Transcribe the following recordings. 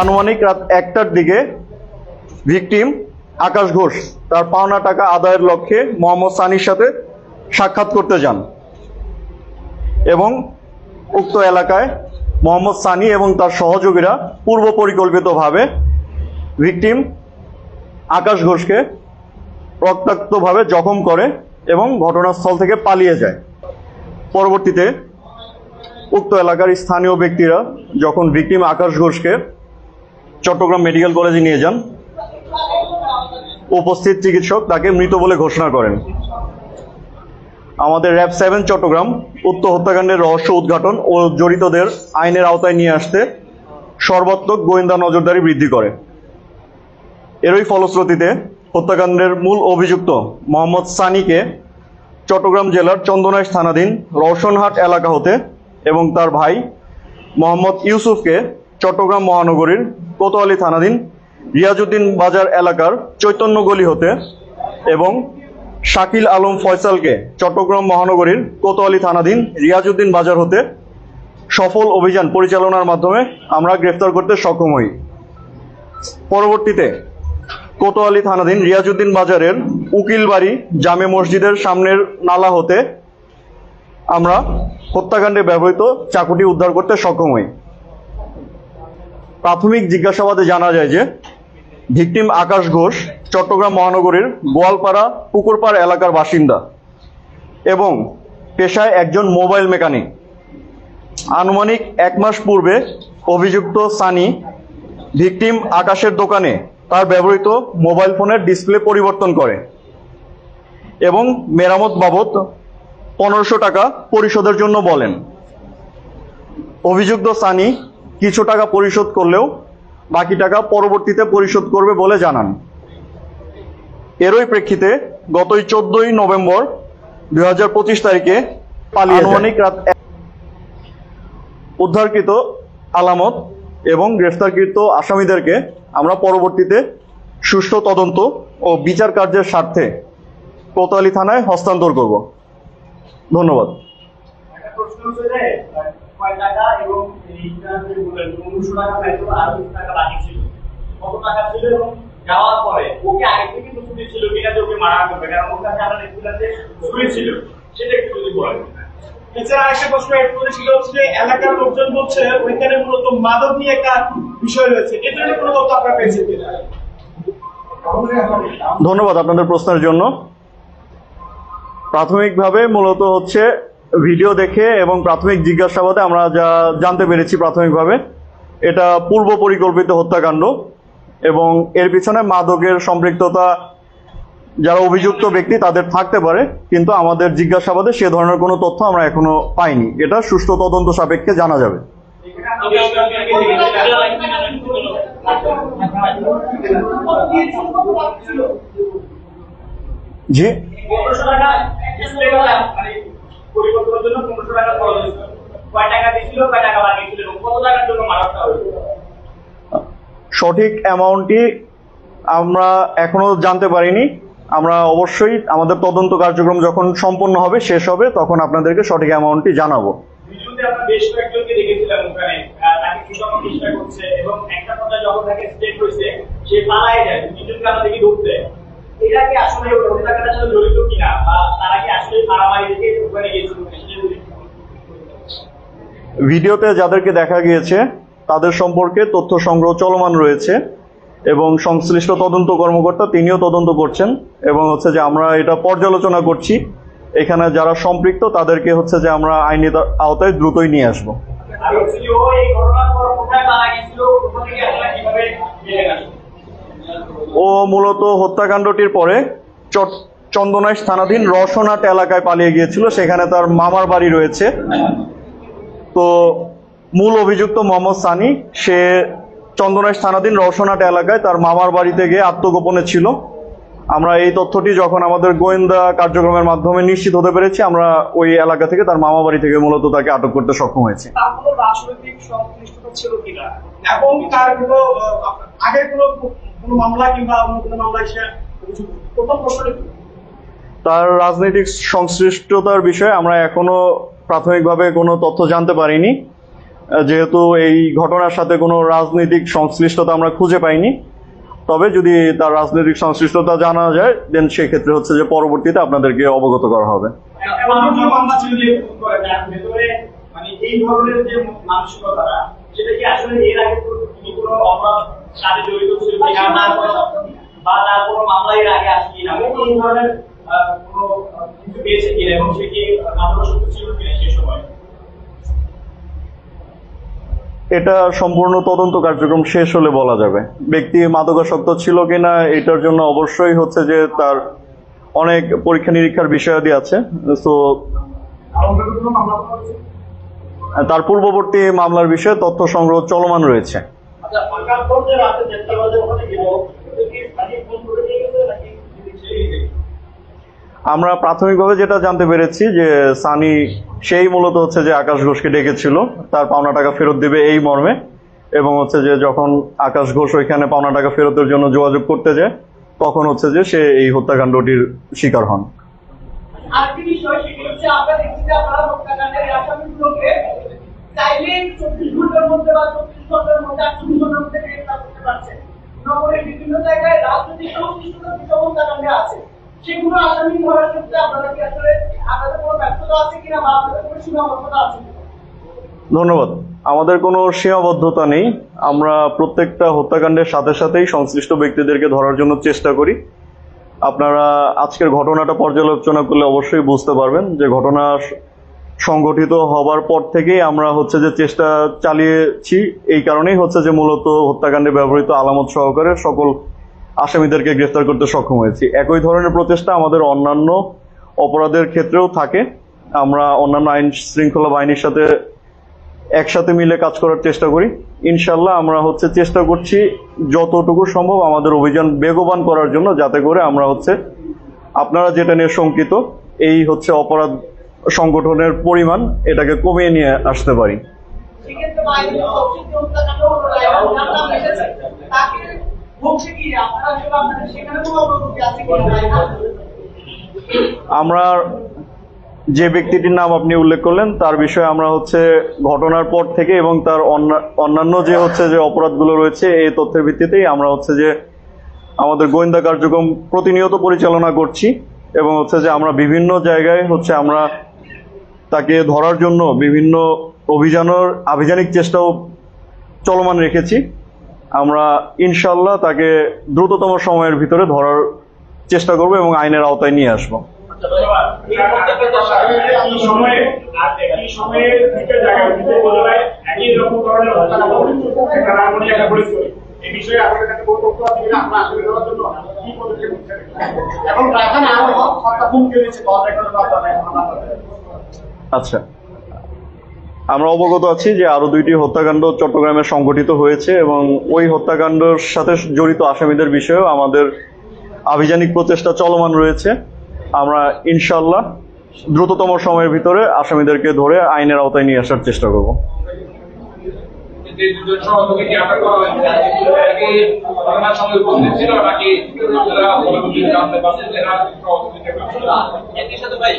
আনুমানিক রাত একটার দিকে ভিকটিম আকাশ ঘোষ তার পাওনা টাকা আদায়ের লক্ষ্যে মোহাম্মদ সানির সাথে সাক্ষাৎ করতে যান এবং উক্ত এলাকায় মোহাম্মদ সানি এবং তার সহযোগীরা পূর্ব পরিকল্পিতভাবে ভিকটিম আকাশ ঘোষকে রক্তাক্তভাবে জখম করে এবং ঘটনাস্থল থেকে পালিয়ে যায়। পরবর্তীতে উক্ত এলাকার স্থানীয় ব্যক্তিরা যখন ভিকটিম আকাশ ঘোষকে চট্টগ্রাম মেডিকেল কলেজে নিয়ে যান। উপস্থিত চিকিৎসক তাকে মৃত বলে ঘোষণা করেন। আমাদের র্যাব সেভেন চট্টগ্রাম উক্ত হত্যাকাণ্ডের রহস্য উদ্ঘাটন ও জড়িতদের আইনের আওতায় নিয়ে আসতে সর্বাত্মক গোয়েন্দা নজরদারি বৃদ্ধি করে। এরই ফলশ্রুতিতে হত্যাকাণ্ডের মূল অভিযুক্ত মোহাম্মদ সানিকে চট্টগ্রাম জেলার চন্দনাইশ থানাধীন রওশনহাট এলাকা হতে এবং তার ভাই মোহাম্মদ ইউসুফকে চট্টগ্রাম মহানগরীর কোতোয়ালি থানাধীন রিয়াজুদ্দিন বাজার এলাকার চৈতন্য গলি হতে এবং শাকিল আলম ফয়সালকে চট্টগ্রাম মহানগরীর কোতোয়ালি থানাধীন রিয়াজুদ্দিন বাজার হতে সফল অভিযান পরিচালনার মাধ্যমে আমরা গ্রেফতার করতে সক্ষম হই। পরবর্তীতে কোতোয়ালি থানাধীন রিয়াজুদ্দিন বাজারের উকিলবাড়ি জামে মসজিদের সামনের নালা হতে আমরা হত্যাকাণ্ডে ব্যবহৃত চাকুটি উদ্ধার করতে সক্ষম হই। প্রাথমিক জিজ্ঞাসাবাদে জানা যায় যে, ভিকটিম আকাশ ঘোষ চট্টগ্রাম মহানগরীর গোয়ালপাড়া পুকুরপাড় এলাকার বাসিন্দা এবং পেশায় একজন মোবাইল মেকানিক। আনুমানিক এক মাস পূর্বে অভিযুক্ত সানি ভিকটিম আকাশের দোকানে তার ব্যবহৃত মোবাইল ফোনের ডিসপ্লে পরিবর্তন করে এবং মেরামত বাবদ পনেরোশো টাকা পরিশোধের জন্য বলেন। অভিযুক্ত সানি কিছু টাকা পরিশোধ করলেও বাকি টাকা পরবর্তীতে পরিশোধ করবে বলে জানান। এরই প্রেক্ষিতে গতই চোদ্দই নভেম্বর দুই হাজার পঁচিশ তারিখে পালিয়ে আনুমানিক রাত উদ্ধারকৃত আলামত এবং গ্রেফতারকৃত আসামিদেরকে আমরা পরবর্তীতে সুষ্ঠু তদন্ত ও বিচার কার্যের স্বার্থে কোতোয়ালি থানায় হস্তান্তর করব। ধন্যবাদ। কয় টাকা এবং টাকা টাকা ছিল। কত টাকা ছিল এবং যাওয়ার পরে ওকে আগে থেকে তো ছিল যে ওকে মারা করবে। কারণ ছিল। সেটা একটু যদি বলেন। এছাড়া প্রশ্ন এলাকার লোকজন বলছে ওইখানে মূলত মাদক নিয়ে একটা বিষয় রয়েছে। এ ধরনের কোনো তথ্য আপনারা পেয়েছেন ধন্যবাদ আপনাদের প্রশ্নের জন্য। প্রাথমিকভাবে মূলত হচ্ছে ভিডিও দেখে এবং প্রাথমিক জিজ্ঞাসাবাদে আমরা যা জানতে পেরেছি প্রাথমিকভাবে, এটা পূর্ব পরিকল্পিত হত্যাকাণ্ড এবং এর পিছনে মাদকের সম্পৃক্ততা, যারা অভিযুক্ত ব্যক্তি তাদের থাকতে পারে, কিন্তু আমাদের জিজ্ঞাসাবাদে সে ধরনের কোনো তথ্য আমরা এখনও পাইনি। এটা সুষ্ঠু তদন্ত সাপেক্ষে জানা যাবে। জি? পরিবর্তনের জন্য পনেরোশো টাকা খরচ হয়েছিল। কয় টাকা দিয়েছিল কয় টাকা বাকি ছিল এবং কত টাকার জন্য মারাটা হয়েছিল? সঠিক অ্যামাউন্টটি আমরা এখনও জানতে পারিনি। আমরা অবশ্যই আমাদের তদন্ত কার্যক্রম যখন সম্পন্ন হবে শেষ হবে তখন আপনাদেরকে সঠিক অ্যামাউন্টটি জানাব। এবং একটা যখন তাকে হয়েছে সে পালায় যায়। আমরা দেখি ঢুকতে এরা কি আসলে ওই সাথে জড়িত কিনা? বা তারা কি আসলে মারামারি দেখে ওখানে গিয়েছিল? ভিডিওতে যাদেরকে দেখা গিয়েছে তাদের সম্পর্কে তথ্য সংগ্রহ চলমান রয়েছে এবং সংশ্লিষ্ট তদন্ত কর্মকর্তা তিনিও তদন্ত করছেন এবং হচ্ছে যে আমরা এটা পর্যালোচনা করছি। এখানে যারা সম্পৃক্ত তাদেরকে হচ্ছে যে আমরা আইনি আওতায় দ্রুতই নিয়ে আসব। আর এই ঘটনার পর কোথায় মারা গেছিল কোথা থেকে আসলে কীভাবে মিলে গেল? ও মূলত হত্যাকাণ্ডটির পরে চন্দনাইশ থানাধীন রসনাট এলাকায় পালিয়ে গিয়েছিল। সেখানে তার মামার বাড়ি রয়েছে। তো মূল অভিযুক্ত মোহাম্মদ সানি, সে চন্দনাইশ থানাধীন রসনাট এলাকায় তার মামার বাড়িতে গিয়ে আত্মগোপনে ছিল। আমরা এই তথ্যটি যখন আমাদের গোয়েন্দা কার্যক্রমের মাধ্যমে নিশ্চিত হতে পেরেছি, আমরা ওই এলাকা থেকে তার মামা বাড়ি থেকে মূলত তাকে আটক করতে সক্ষম হয়েছি। এবং তার কোনো আগের কোনো কোনো মামলা কিংবা অন্য কোনো মামলায় সে অভিযুক্ত? প্রথম প্রশ্নটা কি? তার রাজনৈতিক সংশ্লিষ্টতার বিষয়ে আমরা এখনও প্রাথমিকভাবে কোনো তথ্য জানতে পারিনি যেহেতু এই ঘটনার সাথে কোনো রাজনৈতিক সংশ্লিষ্টতা আমরা খুঁজে পাইনি তবে যদি তার রাজনৈতিক সংশ্লিষ্টতা জানা যায় দেন সেক্ষেত্রে হচ্ছে যে পরবর্তীতে আপনাদেরকে অবগত করা হবে মানে এই ধরনের যে সেটা কি আসলে এর আগে কোনো অপরাধ সাথে জড়িত ছিল। কিনা না বা তার কোনো মামলা এর আগে আসে কিনা? এবং এই ধরনের কোনো কিছু পেয়েছে কিনা এবং সে কি মাদকাসক্ত ছিল কিনা সে সময়? এটা সম্পূর্ণ তদন্ত কার্যক্রম শেষ হলে বলা যাবে। ব্যক্তি মাদকাসক্ত ছিল কিনা এটার জন্য অবশ্যই হচ্ছে যে তার অনেক পরীক্ষা নিরীক্ষার বিষয়াদি আছে। তো তার পূর্ববর্তী মামলার বিষয়ে তথ্য সংগ্রহ চলমান রয়েছে। আচ্ছা আমরা প্রাথমিকভাবে যেটা জানতে পেরেছি যে সানি সেই মূলত হচ্ছে যে আকাশ ঘোষকে ডেকেছিল তার পাওনা টাকা ফেরত দিবে এই মর্মে এবং হচ্ছে যে যখন আকাশ ঘোষ ওইখানে পাওনা টাকা ফেরতের জন্য যোগাযোগ করতে যায় তখন হচ্ছে যে সে এই হত্যাকাণ্ডটির শিকার হন। আরেকটি বিষয় সেটি হচ্ছে আমরা দেখছি যে আপনারা হত্যাকাণ্ডের আসামিগুলোকে চাইলে চব্বিশ ঘণ্টার মধ্যে বা চব্বিশ ঘণ্টার মধ্যে আটচল্লিশ ঘণ্টার মধ্যে গ্রেফতার করতে পারছেন। নগরের বিভিন্ন জায়গায় রাজনৈতিক সংশ্লিষ্টতা যেসব হত্যাকাণ্ডে আছে, সেগুলো আসামি ধরার ক্ষেত্রে আপনারা কি আসলে আপনাদের কোনো ব্যর্থতা আছে কিনা বা আপনাদের কোনো সীমাবদ্ধতা আছে ধন্যবাদ। আমাদের কোনো সীমাবদ্ধতা নেই। আমরা প্রত্যেকটা হত্যাকাণ্ডের সাথে সাথেই সংশ্লিষ্ট ব্যক্তিদেরকে ধরার জন্য চেষ্টা করি। আপনারা আজকের ঘটনাটা পর্যালোচনা করলে অবশ্যই বুঝতে পারবেন যে ঘটনা সংগঠিত হবার পর থেকেই আমরা হচ্ছে যে চেষ্টা চালিয়েছি। এই কারণেই হচ্ছে যে মূলত হত্যাকাণ্ডে ব্যবহৃত আলামত সহকারে সকল আসামিদেরকে গ্রেফতার করতে সক্ষম হয়েছি। একই ধরনের প্রচেষ্টা আমাদের অন্যান্য অপরাধের ক্ষেত্রেও থাকে। আমরা অন্যান্য আইন শৃঙ্খলা বাহিনীর সাথে একসাথে মিলে কাজ করার চেষ্টা করি। ইনশাল্লাহ আমরা হচ্ছে চেষ্টা করছি যতটুকু সম্ভব আমাদের অভিযান বেগবান করার জন্য, যাতে করে আমরা হচ্ছে আপনারা যেটা নিয়ে শঙ্কিত, এই হচ্ছে অপরাধ সংগঠনের পরিমাণ এটাকে কমিয়ে নিয়ে আসতে পারি। আমরা যে ব্যক্তিটির নাম আপনি উল্লেখ করলেন তার বিষয়ে আমরা হচ্ছে ঘটনার পর থেকে এবং তার অন্যান্য যে হচ্ছে যে অপরাধগুলো রয়েছে এই তথ্যের ভিত্তিতেই আমরা হচ্ছে যে আমাদের গোয়েন্দা কার্যক্রম প্রতিনিয়ত পরিচালনা করছি এবং হচ্ছে যে আমরা বিভিন্ন জায়গায় হচ্ছে আমরা তাকে ধরার জন্য বিভিন্ন অভিযানের আভিযানিক চেষ্টাও চলমান রেখেছি। আমরা ইনশাল্লাহ তাকে দ্রুততম সময়ের ভিতরে ধরার চেষ্টা করব এবং আইনের আওতায় নিয়ে আসব। আচ্ছা। আমরা অবগত আছি যে আরও দুইটি হত্যাকাণ্ড চট্টগ্রামে সংঘটিত হয়েছে এবং ওই হত্যাকাণ্ডের সাথে জড়িত আসামিদের বিষয়েও আমাদের আভিযানিক প্রচেষ্টা চলমান রয়েছে। আমরা ইনশাল্লাহ দ্রুততম সময়ের ভিতরে আসামিদেরকে ধরে আইনের আওতায় নিয়ে আসার চেষ্টা করব। যে দুজন আটক করা হয়েছে? কি ঘটনার সঙ্গে উপস্থিত ছিল নাকি পরবর্তী জানতে পারছে যে এরা সহযোগিতা করছিল একই সাথে ভাই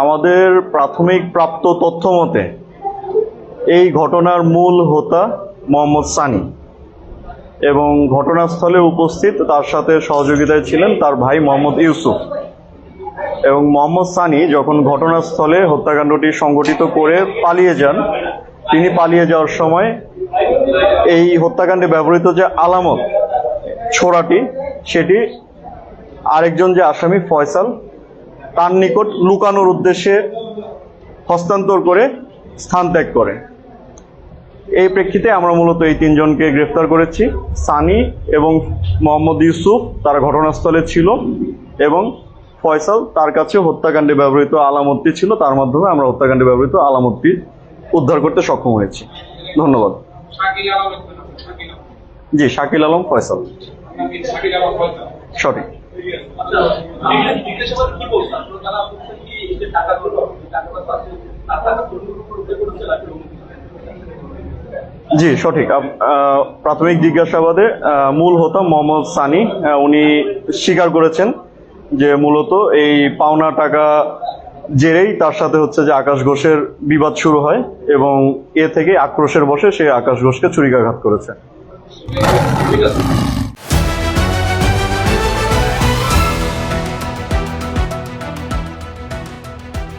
আমাদের প্রাথমিক প্রাপ্ত তথ্য মতে এই ঘটনার মূল হোতা মোহাম্মদ সানি। এবং ঘটনাস্থলে উপস্থিত তার সাথে সহযোগিতায় ছিলেন তার ভাই মোহাম্মদ ইউসুফ। এবং মোহাম্মদ সানি যখন ঘটনাস্থলে হত্যাকাণ্ডটি সংঘটিত করে পালিয়ে যান, তিনি পালিয়ে যাওয়ার সময় এই হত্যাকাণ্ডে ব্যবহৃত যে আলামত ছোড়াটি, সেটি আরেকজন যে আসামি ফয়সাল, তার নিকট লুকানোর উদ্দেশ্যে হস্তান্তর করে স্থান ত্যাগ করে। এই প্রেক্ষিতে আমরা মূলত এই তিনজনকে গ্রেফতার করেছি সানি এবং মোহাম্মদ ইউসুফ তার ঘটনাস্থলে ছিল এবং ফয়সাল তার কাছে হত্যাকাণ্ডে ব্যবহৃত আলামতটি ছিল তার মাধ্যমে আমরা হত্যাকাণ্ডে ব্যবহৃত আলামতটি উদ্ধার করতে সক্ষম হয়েছি ধন্যবাদ জি শাকিল আলম ফয়সাল সঠিক আচ্ছা টাকা দুর্নীতি করে করেছে নাকি অন্য কিছু? জি, সঠিক। প্রাথমিক জিজ্ঞাসাবাদে মূল হোতা মোহাম্মদ সানি উনি স্বীকার করেছেন যে মূলত এই পাওনা টাকা জেরেই তার সাথে হচ্ছে যে আকাশ ঘোষের বিবাদ শুরু হয় এবং এ থেকে আক্রোশের বসে সে আকাশ ঘোষকে ছুরিকাঘাত করেছে।